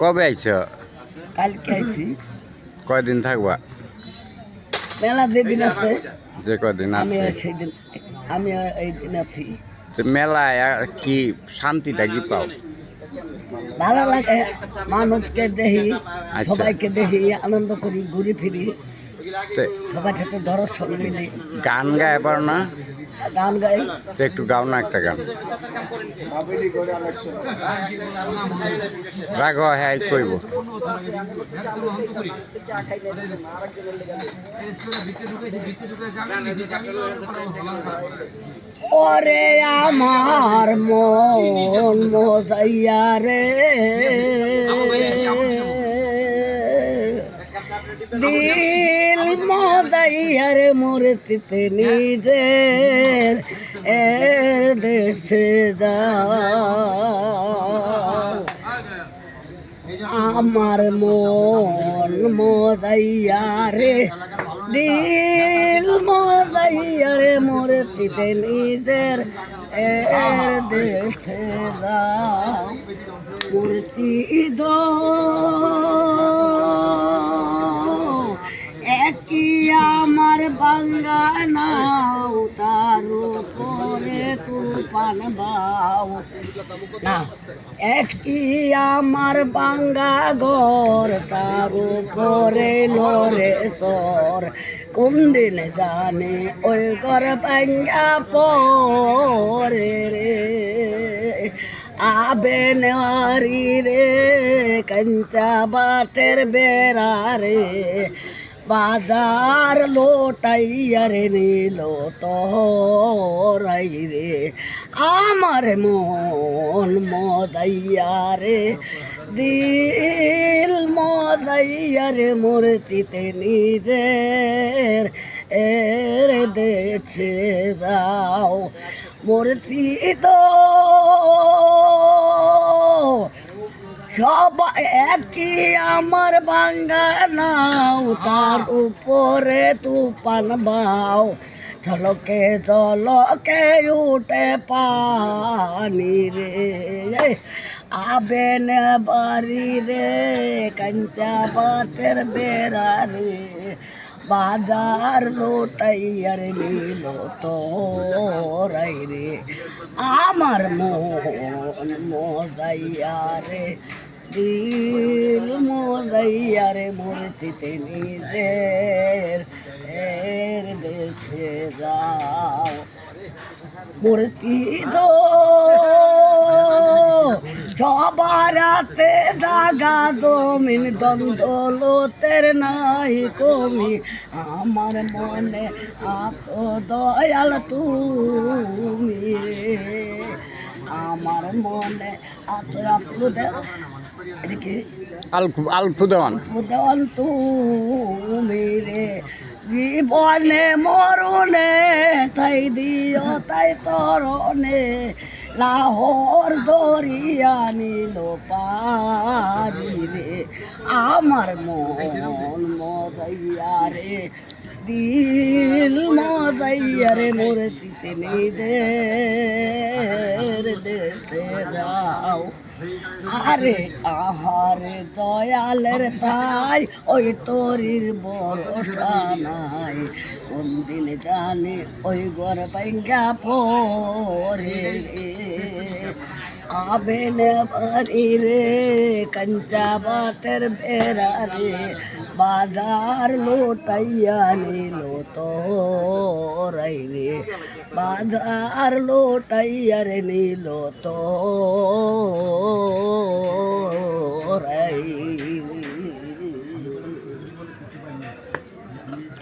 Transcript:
কবে আইছ? কালকে আইছি। কয়দিন থাকবা? মেলা যেদিন আছে যে কদিন আমি আছে? সেই দিন আমি এই দিন আছি। মেলায় কি শান্তিটা কি পাও? ভালো লাগে মানুষকে দেখি আচ্ছা। সবাইকে দেখি আনন্দ করি ঘুরি ফিরি। গান গায় পারো না? গান গাই। তো একটু গাও না একটা গান। রাগ হ্যাঁ কইব। ওরে আমার মন মোদাইয়া রে। মোদাইয়া রে মূর্তিতে নিজের এর দেশে আমার মন মোদাইয়া রে দিল মোদাইয়া রে মোরে পিতে নিজের এর দেশে দাও। মূর্তি দো আমার বাঙ্গানাও তার উপরে তুফান বাও। না একই আমার বাঙ্গা ঘর, তার উপরে লরে তোর কোন দিন জানে ওই ঘর বাঙ্গা পরে রে? আবে নেওয়ারি রে, কঞ্চা বাটের বেড়া রে। বাজার লোটাইয়ার নিল তোরাই রে আমার মন মদাইয়া রে দিল মদাইয়া রে মূর্তিতে নিজের এর দেছে দাও। মূর্তি তো সব একই আমার বাঙ্গা নাও তার উপরে তুফান বাও। ঝলকে জলকে উঠে পানি রে আবেন বাড়ি রে কাঞ্চা বাটের বেড়া রে। বাজার লোটাইয়ার নিল তোরাই রে। আমার মন মজাইয়া রে দিল মজাইয়া রে মূর্তিতে নিজের এর দেশে যাও। মূর্তি দো সবার হাতে দাগা দমিন দ্বন্দ্বলতের নাই কমি আমার মনে আত দয়াল তুমি। আমার মনে আত আপুদে এদিকে আলফু আলফু দেওয়ান উদন তুমি রে। জীবনে মরণে তাই দিও তাই তরণে। লাহোর দরিয়া নিল পারি রে। আমার মন মদাইয়া রে, দিল মদাইয়া রে তিতিনি দে দেশে যাও। আরে আহারে দয়ালের তাই, ওই তোরির ভরসা নাই। কোন দিন জানি ওই গর পাইঙ্গা পরে। আবে বাড়ি রে কঞ্চা বাটের বেড়া রে বাজার লোটাইয়া নিলো তো রাই রে বাজার লোটাইয়া রে নিলো